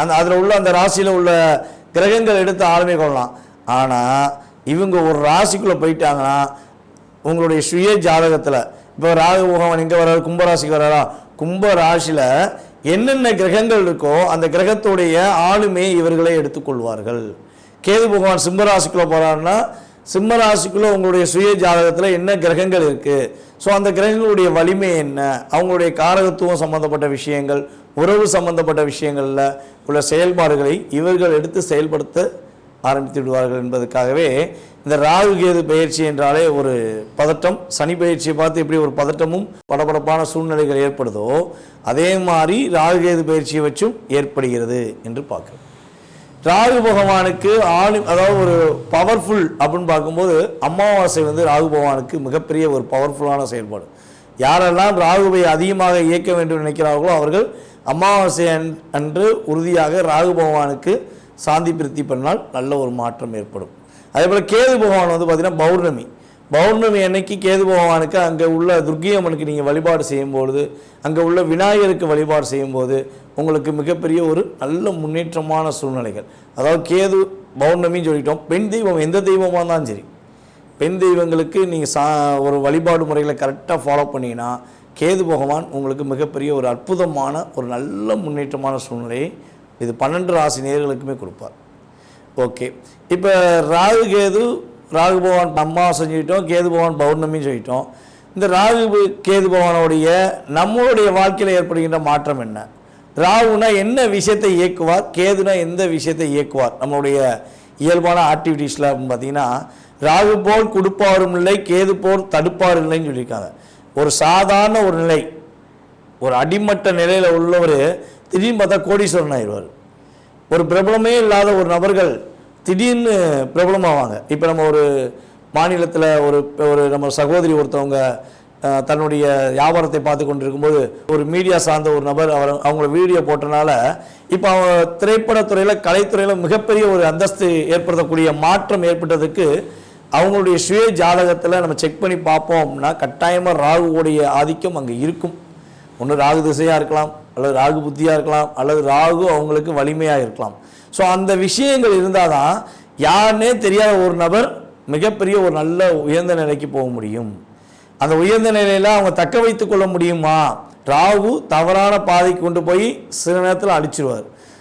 அந்த அதில் உள்ள அந்த ராசியில் உள்ள கிரகங்கள் எடுத்து ஆளுமை கொள்ளலாம். ஆனால் இவங்க ஒரு ராசிக்குள்ளே போயிட்டாங்கன்னா உங்களுடைய சுய ஜாதகத்தில் இப்போ ராகு பகவான் எங்கே வர்றாரு கும்பராசிக்கு வர்றாரா? கும்ப ராசியில் என்னென்ன கிரகங்கள் இருக்கோ அந்த கிரகத்துடைய ஆளுமை இவர்களே எடுத்துக்கொள்வார்கள் கேது பகவான் சிம்மராசிக்குள்ளே போகிறாருன்னா சிம்மராசிக்குள்ளே உங்களுடைய சுய ஜாதகத்தில் என்ன கிரகங்கள் இருக்குது ஸோ அந்த கிரகங்களுடைய வலிமை என்ன? அவங்களுடைய காரகத்துவம் சம்மந்தப்பட்ட விஷயங்கள் உறவு சம்பந்தப்பட்ட விஷயங்களில் உள்ள செயல்பாடுகளை இவர்கள் எடுத்து செயல்படுத்த ஆரம்பித்து விடுவார்கள் என்பதற்காகவே இந்த ராகு கேது பயிற்சி என்றாலே ஒரு பதட்டம். சனி பயிற்சியை பார்த்து எப்படி ஒரு பதட்டமும் படபடப்பான சூழ்நிலைகள் ஏற்படுதோ அதே மாதிரி ராகு கேது பயிற்சியை வச்சும் ஏற்படுகிறது என்று பார்க்கிறோம். ராகு பகவானுக்கு ஆளு அதாவது ஒரு பவர்ஃபுல் அப்படின்னு பார்க்கும்போது அமாவாசை வந்து ராகு பகவானுக்கு மிகப்பெரிய ஒரு பவர்ஃபுல்லான செயல்பாடு. யாரெல்லாம் ராகுவை அதிகமாக இயக்க வேண்டும் நினைக்கிறார்களோ அவர்கள் அமாவாசை அன்- அன்று உறுதியாக ராகு பகவானுக்கு சாந்தி பிரித்தி பண்ணால் நல்ல ஒரு மாற்றம் ஏற்படும். அதே போல் கேது பகவான் வந்து பார்த்திங்கன்னா பௌர்ணமி. பௌர்ணமி அன்னைக்கு கேது பகவானுக்கு அங்கே உள்ள துர்க்கை அம்மனுக்கு நீங்கள் வழிபாடு செய்யும்பொழுது அங்கே உள்ள விநாயகருக்கு வழிபாடு செய்யும்போது உங்களுக்கு மிகப்பெரிய ஒரு நல்ல முன்னேற்றமான சூழ்நிலைகள். அதாவது கேது பௌர்ணமின்னு சொல்லிட்டோம். பெண் தெய்வம் எந்த தெய்வமாக இருந்தாலும் சரி. பெண் தெய்வங்களுக்கு நீங்கள் சா ஒரு வழிபாடு முறைகளை கரெக்டாக ஃபாலோ பண்ணீங்கன்னா கேது பகவான் உங்களுக்கு மிகப்பெரிய ஒரு அற்புதமான ஒரு நல்ல முன்னேற்றமான சூழ்நிலையை இது பன்னெண்டு ராசி நேர்களுக்குமே கொடுப்பார். ஓகே. இப்போ ராகு கேது ராகு பகவான் அம்மா செஞ்சுக்கிட்டோம் கேது பகவான் பௌர்ணமின்னு சொல்லிட்டோம். இந்த ராகு கேது பகவானுடைய நம்மளுடைய வாழ்க்கையில் ஏற்படுகின்ற மாற்றம் என்ன? ராகுனா என்ன விஷயத்தை இயக்குவார்? கேதுனா எந்த விஷயத்தை இயக்குவார்? நம்மளுடைய இயல்பான ஆக்டிவிட்டீஸில் அப்படின்னு பார்த்தீங்கன்னா ராகு போல் கொடுப்பாரும் இல்லை கேது போல் தடுப்பாரும் இல்லைன்னு சொல்லியிருக்காங்க. ஒரு சாதாரண ஒரு நிலை ஒரு அடிமட்ட நிலையில் உள்ளவர் திடீர்னு பார்த்தா கோடீஸ்வரன் ஆயிடுவார். ஒரு பிரபலமே இல்லாத ஒரு நபர்கள் திடீர்னு பிரபலமாவாங்க. இப்போ நம்ம ஒரு மாநிலத்தில் ஒரு ஒரு நம்ம சகோதரி ஒருத்தவங்க தன்னுடைய வியாபாரத்தை பார்த்து கொண்டிருக்கும்போது ஒரு மீடியா சார்ந்த ஒரு நபர் அவர் அவங்கள வீடியோ போட்டனால இப்போ அவங்க திரைப்படத்துறையில் கலைத்துறையில் மிகப்பெரிய ஒரு அந்தஸ்து ஏற்படுத்தக்கூடிய மாற்றம் ஏற்பட்டதுக்கு அவங்களுடைய சுய ஜாதகத்தில் நம்ம செக் பண்ணி பார்ப்போம் அப்படின்னா கட்டாயமாக ராகுவோடைய ஆதிக்கம் அங்கே இருக்கும். ஒன்று ராகு திசையாக இருக்கலாம் அல்லது ராகு புத்தியாக இருக்கலாம் அல்லது ராகு அவங்களுக்கு வலிமையாக இருக்கலாம். ஸோ அந்த விஷயங்கள் இருந்தால் தான் யாருன்னே தெரியாத ஒரு நபர் மிகப்பெரிய ஒரு நல்ல உயர்ந்த நிலைக்கு போக முடியும். அந்த உயர்ந்த நிலையில் அவங்க தக்க வைத்துக்கொள்ள முடியுமா? ராகு தவறான பாதைக்கு கொண்டு போய் சில நேரத்தில் அழிச்சிருவார்.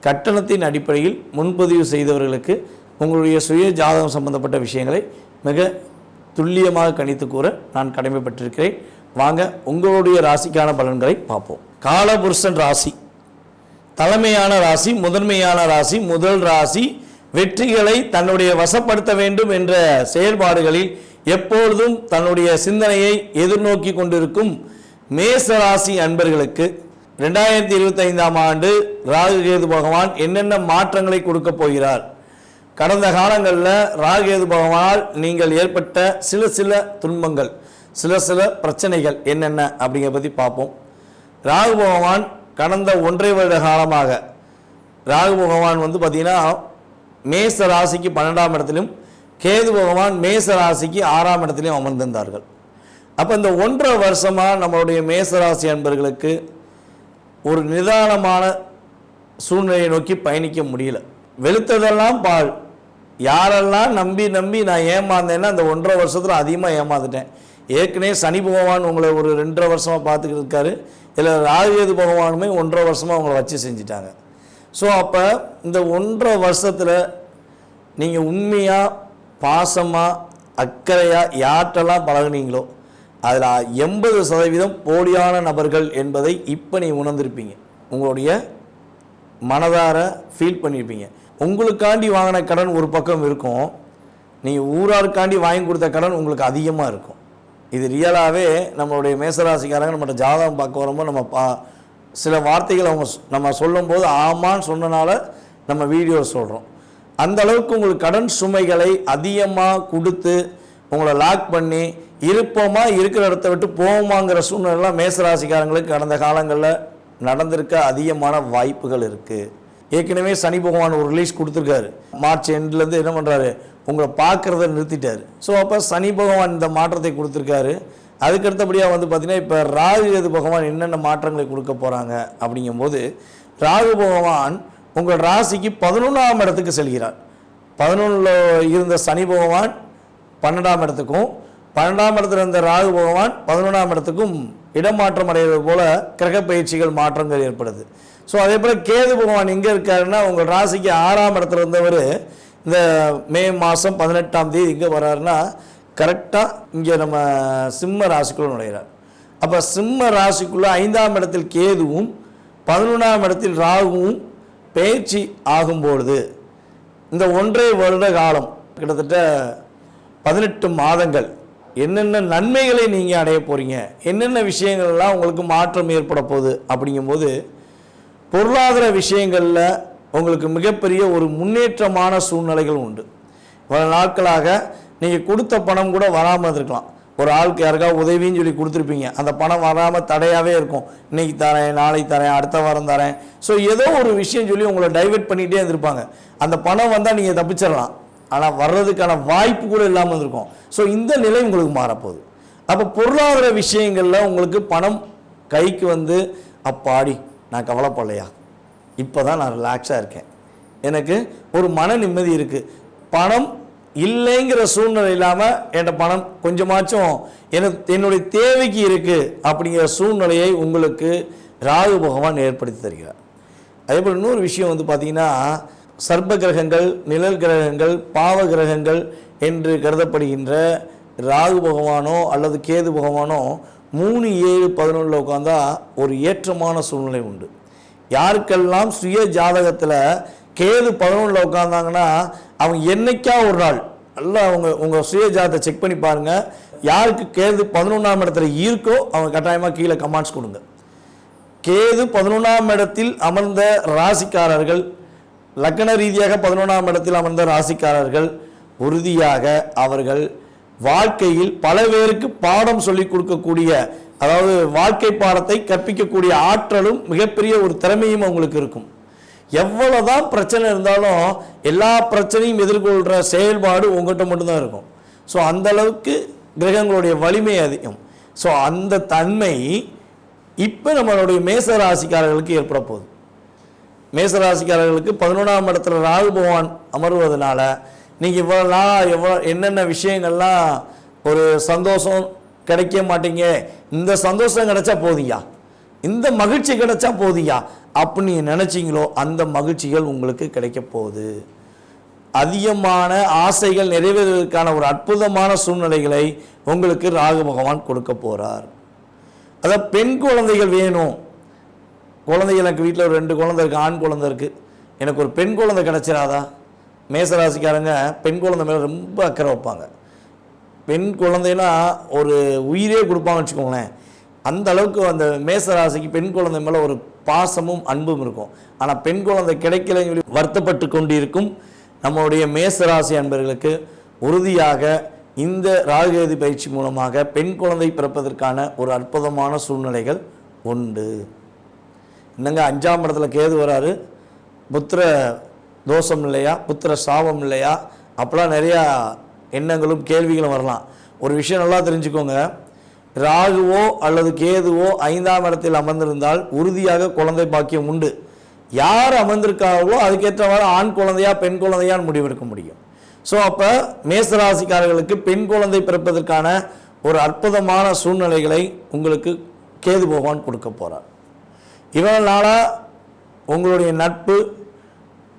கட்டணத்தின் அடிப்படையில் முன்பதிவு செய்தவர்களுக்கு உங்களுடைய சுய ஜாதகம் சம்பந்தப்பட்ட விஷயங்களை மிக துல்லியமாக கணித்து கூற நான் கடமைப்பட்டிருக்கிறேன். வாங்க உங்களுடைய ராசிக்கான பலன்களை பார்ப்போம். காலபுருஷன் ராசி. தலைமையான ராசி முதன்மையான ராசி முதல் ராசி. வெற்றிகளை தன்னுடைய வசப்படுத்த வேண்டும் என்ற செயல்பாடுகளில் எப்பொழுதும் தன்னுடைய சிந்தனையை எதிர்நோக்கி கொண்டிருக்கும் மேச ராசி அன்பர்களுக்கு ரெண்டாயிரத்தி இருபத்தைந்தாம் ஆண்டு ராகு கேது பகவான் என்னென்ன மாற்றங்களை கொடுக்க போகிறார்? கடந்த காலங்களில் ராகேது பகவானால் நீங்கள் ஏற்பட்ட சில சில துன்பங்கள் சில சில பிரச்சனைகள் என்னென்ன அப்படிங்கிற பற்றி பார்ப்போம். ராகு பகவான் கடந்த ஒன்றை வருட காலமாக ராகு பகவான் வந்து பார்த்திங்கன்னா மேச ராசிக்கு பன்னெண்டாம் இடத்திலும் கேது பகவான் மேச ராசிக்கு ஆறாம் இடத்திலையும் அமர்ந்திருந்தார்கள். அப்போ இந்த ஒன்றரை வருஷமாக நம்மளுடைய மேச ராசி அன்பர்களுக்கு ஒரு நிதானமான சூழ்நிலையை நோக்கி பயணிக்க முடியல. வெளுத்ததெல்லாம் பால் யாரெல்லாம் நம்பி நம்பி நான் ஏமாந்தேன்னா அந்த ஒன்றரை வருஷத்தில் அதிகமாக ஏமாந்துட்டேன். ஏற்கனவே சனி பகவான் உங்களை ஒரு ரெண்டரை வருஷமாக பார்த்துக்கிட்டு இருக்காரு. இதில் ராகுகேது பகவானுமே ஒன்றரை வருஷமாக உங்களை வச்சு செஞ்சிட்டாங்க. ஸோ அப்போ இந்த ஒன்றரை வருஷத்தில் நீங்கள் உண்மையாக பாசமாக அக்கறையாக யார்கிட்டலாம் பழகுனீங்களோ அதில் எண்பது சதவீதம் போலியான நபர்கள் என்பதை இப்போ நீ உணர்ந்திருப்பீங்க. உங்களுடைய மனதார ஃபீல் பண்ணியிருப்பீங்க உங்களுக்காண்டி வாங்கின கடன் ஒரு பக்கம் இருக்கும். நீ ஊராருக்காண்டி வாங்கி கொடுத்த கடன் உங்களுக்கு அதிகமாக இருக்கும். இது ரியலாகவே நம்மளுடைய மேசராசிக்காரங்க நம்மகிட்ட ஜாதகம் பார்க்க வரும்போது நம்ம பா சில வார்த்தைகள் அவங்க சொ- நம்ம சொல்லும்போது ஆமான்னு சொன்னனால நம்ம வீடியோ சொல்கிறோம் அந்த அளவுக்கு உங்களுக்கு கடன் சுமைகளை அதிகமாக கொடுத்து உங்களை லாக் பண்ணி இருப்போமா இருக்கிற இடத்த விட்டு போவோமாங்கிற சூழ்நிலைலாம் மேசராசிக்காரங்களுக்கு கடந்த காலங்களில் நடந்திருக்க அதிகமான வாய்ப்புகள் இருக்குது ஏற்கனவே சனி பகவான் ஒரு ரிலீஸ் கொடுத்துருக்காரு. மார்ச் எண்ட்லேருந்து என்ன பண்ணுறாரு உங்களை பார்க்குறத நிறுத்திட்டார். ஸோ அப்போ சனி பகவான் இந்த மாற்றத்தை கொடுத்துருக்காரு. அதுக்கு அடுத்தபடியாக வந்து பார்த்திங்கன்னா இப்போ ராகு கேது பகவான் என்னென்ன மாற்றங்களை கொடுக்க போகிறாங்க அப்படிங்கும்போது ராகு பகவான் உங்கள் ராசிக்கு பதினொன்றாம் இடத்துக்கு செல்கிறார். பதினொன்றில் இருந்த சனி பகவான் பன்னெண்டாம் இடத்துக்கும் பன்னெண்டாம் இடத்துல இருந்த ராகு பகவான் பதினொன்றாம் இடத்துக்கும் இடமாற்றம் அடைவது போல கிரக பயிற்சிகள் மாற்றங்கள் ஏற்படுது. ஸோ அதே போல் கேது பகவான் எங்கே இருக்காருன்னா உங்கள் ராசிக்கு ஆறாம் இடத்துல இருந்தவர் இந்த மே மாதம் பதினெட்டாம் தேதி இங்கே வர்றாருன்னா கரெக்டாக இங்கே நம்ம சிம்ம ராசிக்குள்ள நுழைகிறார் அப்போ சிம்ம ராசிக்குள்ளே ஐந்தாம் இடத்தில் கேதுவும் பதினொன்றாம் இடத்தில் ராகுவும் பயிற்சி ஆகும்பொழுது இந்த ஒன்றரை வருட காலம் கிட்டத்தட்ட பதினெட்டு மாதங்கள் என்னென்ன நன்மைகளை நீங்கள் அடைய போகிறீங்க என்னென்ன விஷயங்கள்லாம் உங்களுக்கு மாற்றம் ஏற்பட போகுது? அப்படிங்கும்போது பொருளாதார விஷயங்களில் உங்களுக்கு மிகப்பெரிய ஒரு முன்னேற்றமான சூழ்நிலைகள் உண்டு. பல நாட்களாக நீங்கள் கொடுத்த பணம் கூட வராமல் இருக்கலாம் ஒரு ஆளுக்கு யாருக்காவது உதவின்னு சொல்லி கொடுத்துருப்பீங்க. அந்த பணம் வராமல் தடையாகவே இருக்கும். இன்னைக்கு தரேன் நாளைக்கு தரேன் அடுத்த வாரம் தரேன். ஸோ ஏதோ ஒரு விஷயம் சொல்லி உங்களை டைவெர்ட் பண்ணிகிட்டே இருந்திருப்பாங்க. அந்த பணம் வந்தால் நீங்கள் தப்பிச்சிடலாம் ஆனால் வர்றதுக்கான வாய்ப்பு கூட இல்லாமல் இருந்திருக்கும். ஸோ இந்த நிலை உங்களுக்கு மாறப்போகுது. அப்போ பொருளாதார விஷயங்களில் உங்களுக்கு பணம் கைக்கு வந்து அப்பாடி நான் கவலைப்படலையா? இப்போ தான் நான் ரிலாக்ஸாக இருக்கேன். எனக்கு ஒரு மன நிம்மதி இருக்குது பணம் இல்லைங்கிற சூழ்நிலை இல்லாமல் என்கிட்ட பணம் கொஞ்சமாச்சும் எனக்கு என்னுடைய தேவைக்கு இருக்குது அப்படிங்கிற சூழ்நிலையை உங்களுக்கு ராகு பகவான் ஏற்படுத்தி தருகிறார். அதே போல் இன்னொரு விஷயம் வந்து பார்த்திங்கன்னா சர்ப்ப கிரகங்கள் நிழல் கிரகங்கள் பாவ கிரகங்கள் என்று கருதப்படுகின்ற ராகு பகவானோ அல்லது கேது பகவானோ மூணு ஏழு பதினொன்றில் உட்காந்தா ஒரு ஏற்றமான சூழ்நிலை உண்டு. யாருக்கெல்லாம் சுய ஜாதகத்தில் கேது பதினொன்றில் உட்காந்தாங்கன்னா அவங்க என்னைக்கா ஒரு நாள் நல்லா அவங்க உங்கள் சுய ஜாதகத்தை செக் பண்ணி பாருங்கள் யாருக்கு கேது பதினொன்றாம் இடத்துல இருக்கோ அவங்க கட்டாயமாக கீழே கமெண்ட்ஸ் கொடுங்க. கேது பதினொன்றாம் இடத்தில் அமர்ந்த ராசிக்காரர்கள் லக்கண ரீதியாக பதினொன்றாம் இடத்தில் அமர்ந்த ராசிக்காரர்கள் உறுதியாக அவர்கள் வாழ்க்கையில் பல பேருக்கு பாடம் சொல்லிக் கொடுக்கக்கூடிய அதாவது வாழ்க்கை பாடத்தை கற்பிக்கக்கூடிய ஆற்றலும் மிகப்பெரிய ஒரு திறமையும் அவங்களுக்கு இருக்கும். எவ்வளவுதான் பிரச்சனை இருந்தாலும் எல்லா பிரச்சனையும் எதிர்கொள்கிற செயல்பாடு உங்கள்கிட்ட மட்டும்தான் இருக்கும். ஸோ அந்த அளவுக்கு கிரகங்களுடைய வலிமை அதிகம். ஸோ அந்த தன்மை இப்போ நம்மளுடைய மேச ராசிக்காரர்களுக்கு ஏற்பட போகுது. மேசராசிக்காரர்களுக்கு பதினொன்றாம் இடத்துல ராகு பகவான் அமர்வதனால நீங்கள் இவ்வளோ நாளாக எவ்வளோ என்னென்ன விஷயங்கள்லாம் ஒரு சந்தோஷம் கிடைக்க மாட்டீங்க. இந்த சந்தோஷம் கிடைச்சா போதியா இந்த மகிழ்ச்சி கிடைச்சா போதியா அப்படின்னு நினச்சிங்களோ அந்த மகிழ்ச்சிகள் உங்களுக்கு கிடைக்க போகுது. அதிகமான ஆசைகள் நிறைவேறுவதற்கான ஒரு அற்புதமான சூழ்நிலைகளை உங்களுக்கு ராகு பகவான் கொடுக்க போகிறார் அதாவது பெண் குழந்தைகள் வேணும். குழந்தை எனக்கு வீட்டில் ஒரு ரெண்டு குழந்தை இருக்குது ஆண் குழந்தை இருக்குது எனக்கு ஒரு பெண் குழந்தை கிடச்சிடாதா மேசராசிக்காரங்க பெண் குழந்தை மேலே ரொம்ப அக்கறை வைப்பாங்க. பெண் குழந்தைனா ஒரு உயிரே கொடுப்பாங்கன்னு வச்சுக்கோங்களேன். அந்த அளவுக்கு அந்த மேசராசிக்கு பெண் குழந்தை மேலே ஒரு பாசமும் அன்பும் இருக்கும். ஆனால் பெண் குழந்தை கிடைக்கலன்னு சொல்லி வருத்தப்பட்டு கொண்டிருக்கும் நம்மளுடைய மேசராசி அன்பர்களுக்கு உறுதியாக இந்த ராகுகேது பயிற்சி மூலமாக பெண் குழந்தை பிறப்பதற்கான ஒரு அற்புதமான சூழ்நிலைகள் உண்டு. என்னங்க அஞ்சாம் இடத்துல கேது வராரு. புத்திர தோஷம் இல்லையா? புத்திர சாபம் இல்லையா? அப்போலாம் நிறையா எண்ணங்களும் கேள்விகளும் வரலாம். ஒரு விஷயம் நல்லா தெரிஞ்சுக்கோங்க. ராகுவோ அல்லது கேதுவோ ஐந்தாம் இடத்தில் அமர்ந்திருந்தால் உறுதியாக குழந்தை பாக்கியம் உண்டு. யார் அமர்ந்திருக்காங்களோ அதுக்கேற்றவாறு ஆண் குழந்தையா பெண் குழந்தையான்னு முடிவெடுக்க முடியும். ஸோ அப்போ மேசராசிக்காரர்களுக்கு பெண் குழந்தை பிறப்பதற்கான ஒரு அற்புதமான சூழ்நிலைகளை உங்களுக்கு கேது பகவான் கொடுக்க போகிறார் இவ்வளவு நாளாக உங்களுடைய நட்பு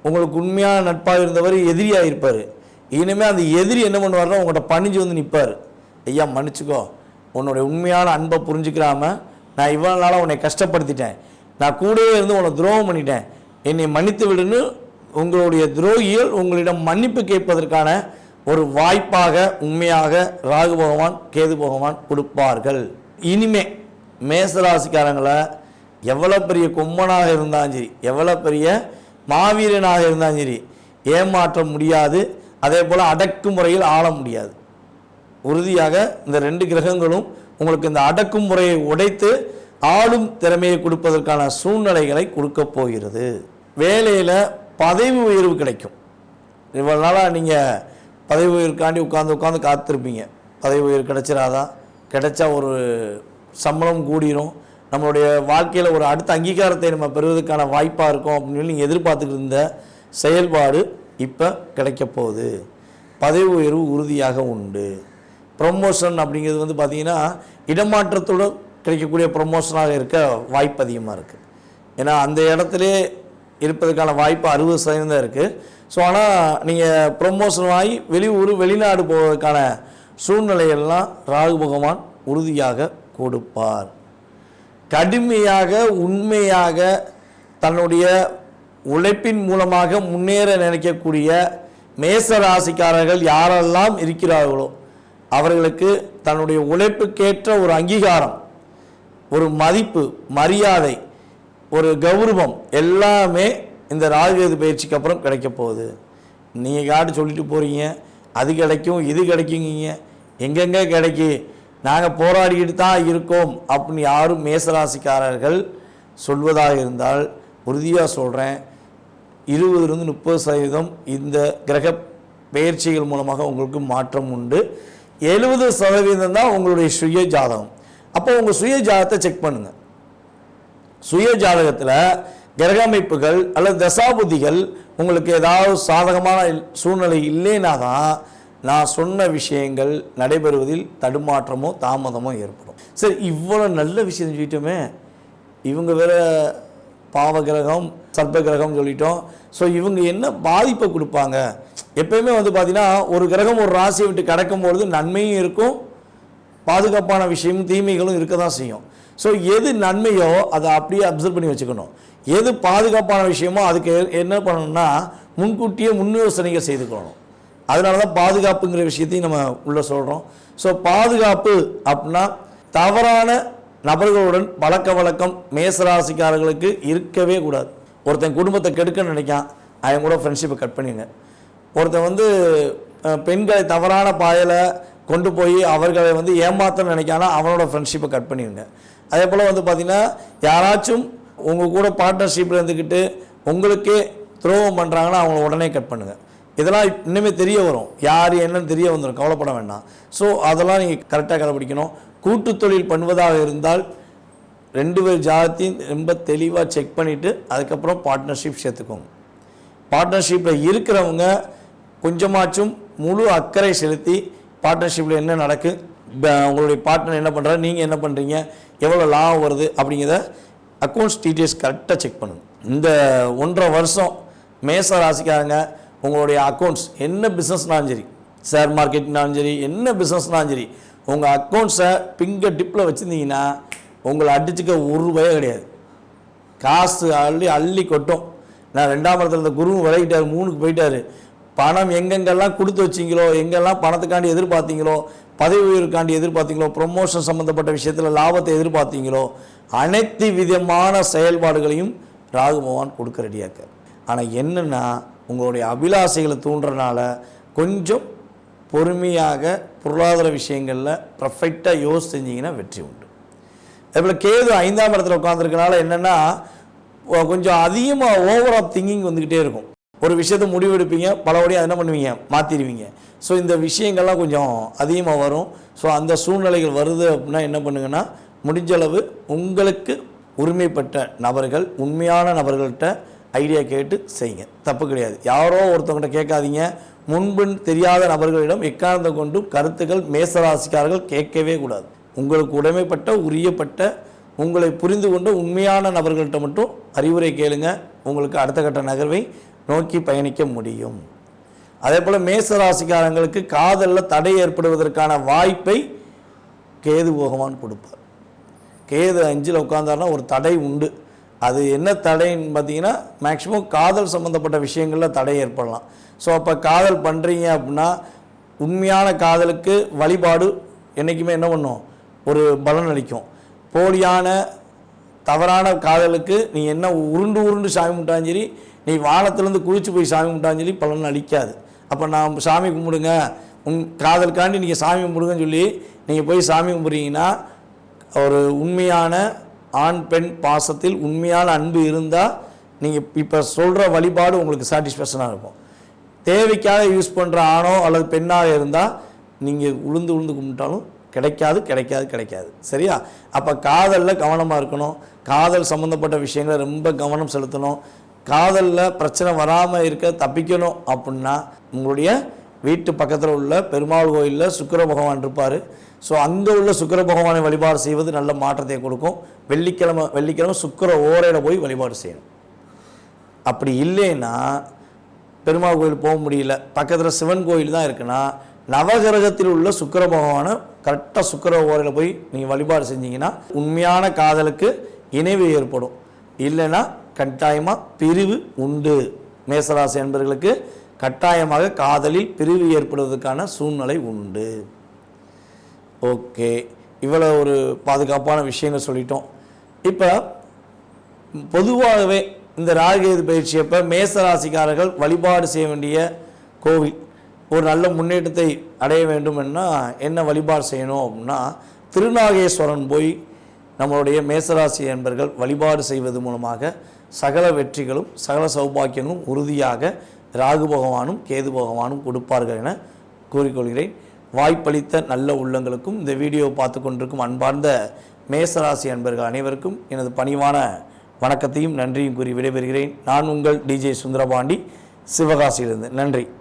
உங்களுக்கு உண்மையான நட்பாக இருந்தவர் எதிரியாக இருப்பார். இனிமேல் அந்த எதிரி என்ன பண்ணுவார்னா உங்கள்கிட்ட பணிஞ்சு வந்து நிற்பார் ஐயா மன்னிச்சுக்கோ. உன்னுடைய உண்மையான அன்பை புரிஞ்சுக்கிறாம நான் இவ்வளவு நாளாக உன்னை கஷ்டப்படுத்திட்டேன். நான் கூடவே இருந்து உன்னை துரோகம் பண்ணிட்டேன். என்னை மன்னித்து விடுன்னு உங்களுடைய துரோகிகள் உங்களிடம் மன்னிப்பு கேட்பதற்கான ஒரு வாய்ப்பாக உண்மையாக ராகு பகவான் கேது பகவான் கொடுப்பார்கள். இனிமே மேசராசிக்காரங்களை எவ்வளோ பெரிய கொம்மனாக இருந்தாலும் சரி எவ்வளோ பெரிய மாவீரனாக இருந்தாலும் சரி ஏமாற்ற முடியாது. அதே போல் அடக்குமுறையில் ஆள முடியாது. உறுதியாக இந்த ரெண்டு கிரகங்களும் உங்களுக்கு இந்த அடக்குமுறையை உடைத்து ஆளும் திறமையை கொடுப்பதற்கான சூழ்நிலைகளை கொடுக்க போகிறது. வேலையில் பதவி உயர்வு கிடைக்கும். இவ்வளோ நாளாக நீங்கள் பதவி உயர்வுக்காண்டி உட்காந்து உட்காந்து காத்திருப்பீங்க. பதவி உயர்வு கிடைச்சிடாதான் கிடைச்சா ஒரு சம்பளம் கூடிரும். நம்மளுடைய வாழ்க்கையில் ஒரு அடுத்த அங்கீகாரத்தை நம்ம பெறுவதற்கான வாய்ப்பாக இருக்கும் அப்படின்னு சொல்லி நீங்கள் எதிர்பார்த்துக்கிட்டு இருந்த செயல்பாடு இப்போ கிடைக்க போகுது. பதவி உயர்வு உறுதியாக உண்டு. ப்ரொமோஷன் அப்படிங்கிறது வந்து பார்த்தீங்கன்னா இடமாற்றத்தோடு கிடைக்கக்கூடிய ப்ரொமோஷனாக இருக்க வாய்ப்பு அதிகமாக இருக்குது ஏன்னா அந்த இடத்துலே இருப்பதற்கான வாய்ப்பு அறுபது சதவீதம் தான் இருக்குது ஸோ ஆனால் நீங்கள் ப்ரொமோஷன் ஆகி வெளியூர் வெளிநாடு போவதற்கான சூழ்நிலையெல்லாம் ராகு பகவான் உறுதியாக கொடுப்பார். கடுமையாக உண்மையாக தன்னுடைய உழைப்பின் மூலமாக முன்னேற நினைக்கக்கூடிய மேச ராசிக்காரர்கள் யாரெல்லாம் இருக்கிறார்களோ அவர்களுக்கு தன்னுடைய உழைப்புக்கேற்ற ஒரு அங்கீகாரம் ஒரு மதிப்பு மரியாதை ஒரு கௌரவம் எல்லாமே இந்த ராகுகேது பயிற்சிக்கு அப்புறம் கிடைக்க போகுது. நீங்கள் காட்டு சொல்லிட்டு போகிறீங்க அது கிடைக்கும் இது கிடைக்குங்க எங்கெங்கே கிடைக்கி? நாங்கள் போராடிக்கிட்டு தான் இருக்கோம் அப்படின்னு யாரும் மேசராசிக்காரர்கள் சொல்வதாக இருந்தால் உறுதியாக சொல்கிறேன் இருபதுலேருந்து முப்பது சதவீதம் இந்த கிரக பெயர்ச்சிகள் மூலமாக உங்களுக்கு மாற்றம் உண்டு. எழுபது சதவீதம் தான் உங்களுடைய சுய ஜாதகம். அப்போ உங்கள் சுய ஜாதகத்தை செக் பண்ணுங்கள் சுய ஜாதகத்தில் கிரக அமைப்புகள் அல்லது தசாபுதிகள் உங்களுக்கு ஏதாவது சாதகமான இல்- சூழ்நிலை இல்லைன்னா தான் நான் சொன்ன விஷயங்கள் நடைபெறுவதில் தடுமாற்றமோ தாமதமோ ஏற்படும். சரி இவ்வளோ நல்ல விஷயம் சொல்லிட்டோமே இவங்க வேற பாவ கிரகம் சர்ப்ப கிரகம் சொல்லிட்டோம். ஸோ இவங்க என்ன பாதிப்பை கொடுப்பாங்க? எப்பயுமே வந்து பார்த்தீங்கன்னா ஒரு கிரகம் ஒரு ராசியை விட்டு கடக்கும்பொழுது நன்மையும் இருக்கும் பாதுகாப்பான விஷயமும் தீமைகளும் இருக்க தான் செய்யும். ஸோ எது நன்மையோ அதை அப்படியே அப்சர்வ் பண்ணி வச்சுக்கணும். எது பாதுகாப்பான விஷயமோ அதுக்கு என்ன பண்ணணும்னா முன்கூட்டியே முன் யோசனைகள் செய்துக்கணும் அதனால தான் பாதுகாப்புங்கிற விஷயத்தையும் நம்ம உள்ளே சொல்கிறோம் ஸோ பாதுகாப்பு அப்படின்னா தவறான நபர்களுடன் பழக்க வழக்கம் மேசராசிக்காரர்களுக்கு இருக்கவே கூடாது. ஒருத்தன் குடும்பத்தை கெடுக்க நினைக்கான் அவன் கூட ஃப்ரெண்ட்ஷிப்பை கட் பண்ணிடுங்க ஒருத்தன் வந்து பெண்களை தவறான பாயில் கொண்டு போய் அவர்களை வந்து ஏமாத்த நினைக்கானா அவனோட ஃப்ரெண்ட்ஷிப்பை கட் பண்ணிடுங்க அதே போல் வந்து பார்த்திங்கன்னா யாராச்சும் உங்கள் கூட பார்ட்னர்ஷிப்பில் இருந்துக்கிட்டு உங்களுக்கே துரோகம் பண்ணுறாங்கன்னா அவங்கள உடனே கட் பண்ணுங்கள் இதெல்லாம் இன்னுமே தெரிய வரும். யார் என்னன்னு தெரிய வந்துடும் கவலைப்பட வேண்டாம். ஸோ அதெல்லாம் நீங்கள் கரெக்டாக கடைப்பிடிக்கணும். கூட்டு தொழில் பண்ணுவதாக இருந்தால் ரெண்டு பேர் ஜாதத்தையும் ரொம்ப தெளிவாக செக் பண்ணிவிட்டு அதுக்கப்புறம் பார்ட்னர்ஷிப் சேர்த்துக்கோங்க. பார்ட்னர்ஷிப்பில் இருக்கிறவங்க கொஞ்சமாச்சும் முழு அக்கறை செலுத்தி பார்ட்னர்ஷிப்பில் என்ன நடக்கு ப- உங்களுடைய பார்ட்னர் என்ன பண்ணுறாரு நீங்கள் என்ன பண்ணுறீங்க எவ்வளோ லாபம் வருது அப்படிங்கிறத அக்கௌண்ட்ஸ் டீட்டெயில்ஸ் கரெக்டாக செக் பண்ணுங்க. இந்த ஒன்றரை வருஷம் மேச ராசிக்காரங்க உங்களுடைய அக்கௌண்ட்ஸ் என்ன பிஸ்னஸ்னாலும் சரி ஷேர் மார்க்கெட்னாலும் சரி என்ன பிஸ்னஸ்னாலும் சரி உங்கள் அக்கௌண்ட்ஸை பிங்கர் டிப்பில் வச்சுருந்தீங்கன்னா உங்களை அடிச்சுக்க ஒரு ரூபாயே கிடையாது. காசு அள்ளி அள்ளி கொட்டும். நான் ரெண்டாம் இடத்துல இருந்த குருவும் விளையிட்டார் மூணுக்கு போயிட்டார். பணம் எங்கெங்கெல்லாம் கொடுத்து வச்சீங்களோ எங்கெல்லாம் பணத்துக்காண்டி எதிர்பார்த்தீங்களோ பதவி உயர்வுக்காண்டி எதிர்பார்த்தீங்களோ ப்ரொமோஷன் சம்மந்தப்பட்ட விஷயத்தில் லாபத்தை எதிர்பார்த்தீங்களோ அனைத்து விதமான செயல்பாடுகளையும் ராகு பகவான் கொடுக்க ரெடியாக்கார் ஆனால் என்னென்னா உங்களுடைய அபிலாசைகளை தூண்டுறனால கொஞ்சம் பொறுமையாக பொருளாதார விஷயங்களில் பர்ஃபெக்டாக யோசிச்சு செஞ்சிங்கன்னா வெற்றி உண்டு. அதேபோல் கேது ஐந்தாம் இடத்துல உட்காந்துருக்கனால என்னென்னா கொஞ்சம் அதிகமாக ஓவர் ஆஃப் திங்கிங் வந்துக்கிட்டே இருக்கும். ஒரு விஷயத்த முடிவெடுப்பீங்க பலபடியாக என்ன பண்ணுவீங்க? மாற்றிடுவீங்க ஸோ இந்த விஷயங்கள்லாம் கொஞ்சம் அதிகமாக வரும். ஸோ அந்த சூழ்நிலைகள் வருது அப்படின்னா என்ன பண்ணுங்கன்னா முடிஞ்சளவு உங்களுக்கு உரிமைப்பட்ட நபர்கள் உண்மையான நபர்கள்ட்ட ஐடியா கேட்டு செய்யுங்க. தப்பு கிடையாது. யாரோ ஒருத்தவங்கிட்ட கேட்காதீங்க. முன்பின் தெரியாத நபர்களிடம் எக்காரணத்தை கொண்டும் கருத்துக்கள் மேசராசிக்காரர்கள் கேட்கவே கூடாது. உங்களுக்கு உடைமைப்பட்ட உரியப்பட்ட உங்களை புரிந்து கொண்ட உண்மையான நபர்கள்ட்ட மட்டும் அறிவுரை கேளுங்க. உங்களுக்கு அடுத்த கட்ட நகர்வை நோக்கி பயணிக்க முடியும். அதே போல் மேசராசிக்காரங்களுக்கு காதலில் தடை ஏற்படுவதற்கான வாய்ப்பை கேது போகவான் கொடுப்பார். கேது அஞ்சில் உட்காந்தாருன்னா ஒரு தடை உண்டு. அது என்ன தடைன்னு பார்த்தீங்கன்னா மேக்ஸிமம் காதல் சம்மந்தப்பட்ட விஷயங்களில் தடை ஏற்படலாம். ஸோ அப்போ காதல் பண்ணுறீங்க அப்படின்னா உண்மையான காதலுக்கு வழிபாடு என்றைக்குமே என்ன பண்ணும்? ஒரு பலன் அளிக்கும். போலியான தவறான காதலுக்கு நீ என்ன உருண்டு உருண்டு சாமி கும்பிட்டாலும் சரி நீ வானத்துலேருந்து குளிச்சு போய் சாமி கும்பிட்டாலும் சரி பலன் அளிக்காது. அப்போ நான் சாமி கும்பிடுங்க. உன் காதலுக்காண்டி நீங்கள் சாமி கும்பிடுங்கன்னு சொல்லி நீங்கள் போய் சாமி கும்பிட்றீங்கன்னா ஒரு உண்மையான ஆண் பெண் பாசத்தில் உண்மையான அன்பு இருந்தால் நீங்கள் இப்போ சொல்கிற வழிபாடு உங்களுக்கு சாட்டிஸ்ஃபேக்ஷனாக இருக்கும். தேவைக்காக யூஸ் பண்ணுற ஆணோ அல்லது பெண்ணாக இருந்தால் நீங்கள் உளுந்து உளுந்து கும்பிட்டாலும் கிடைக்காது கிடைக்காது கிடைக்காது. சரியா? அப்போ காதலில் கவனமாக இருக்கணும். காதல் சம்மந்தப்பட்ட விஷயங்களை ரொம்ப கவனம் செலுத்தணும். காதலில் பிரச்சனை வராமல் இருக்க தப்பிக்கணும் அப்படின்னா உங்களுடைய வீட்டு பக்கத்தில் உள்ள பெருமாள் கோயிலில் சுக்கர பகவான் இருப்பார். ஸோ அங்கே உள்ள சுக்கிர பகவானை வழிபாடு செய்வது நல்ல மாற்றத்தை கொடுக்கும். வெள்ளிக்கிழமை வெள்ளிக்கிழமை சுக்கிர ஓரையில் போய் வழிபாடு செய்யணும். அப்படி இல்லைன்னா பெருமாள் கோயில் போக முடியல. பக்கத்தில் சிவன் கோயில் தான் இருக்குன்னா நவகிரகத்தில் உள்ள சுக்கிர பகவானை கரெக்டாக சுக்கிர ஓரையில் போய் நீங்கள் வழிபாடு செஞ்சீங்கன்னா உண்மையான காதலுக்கு இணைவு ஏற்படும். இல்லைன்னா கட்டாயமாக பிரிவு உண்டு. மேசராசி என்பவர்களுக்கு கட்டாயமாக காதலில் பிரிவு ஏற்படுவதற்கான சூழ்நிலை உண்டு. ஓகே. இவ்வளோ ஒரு பாதுகாப்பான விஷயங்கள் சொல்லிட்டோம். இப்போ பொதுவாகவே இந்த ராகுகேது பயிற்சியப்போ மேச ராசிக்காரர்கள் வழிபாடு செய்ய வேண்டிய கோவில் ஒரு நல்ல முன்னேற்றத்தை அடைய வேண்டும்னா என்ன வழிபாடு செய்யணும் அப்படின்னா திருநாகேஸ்வரன் போய் நம்மளுடைய மேசராசி என்பர்கள் வழிபாடு செய்வது மூலமாக சகல வெற்றிகளும் சகல சௌபாக்கியங்களும் உறுதியாக ராகு பகவானும் கேது பகவானும் கொடுப்பார்கள் என கூறிக்கொள்கிறேன். வாய்ப்பளித்த நல்ல உள்ளங்களுக்கும் இந்த வீடியோவை பார்த்து கொண்டிருக்கும் அன்பார்ந்த மேசராசி அன்பர்கள் அனைவருக்கும் எனது பணிவான வணக்கத்தையும் நன்றியும் கூறி விடைபெறுகிறேன். நான் உங்கள் டிஜே சுந்தரபாண்டி. சிவகாசியிலிருந்து. நன்றி.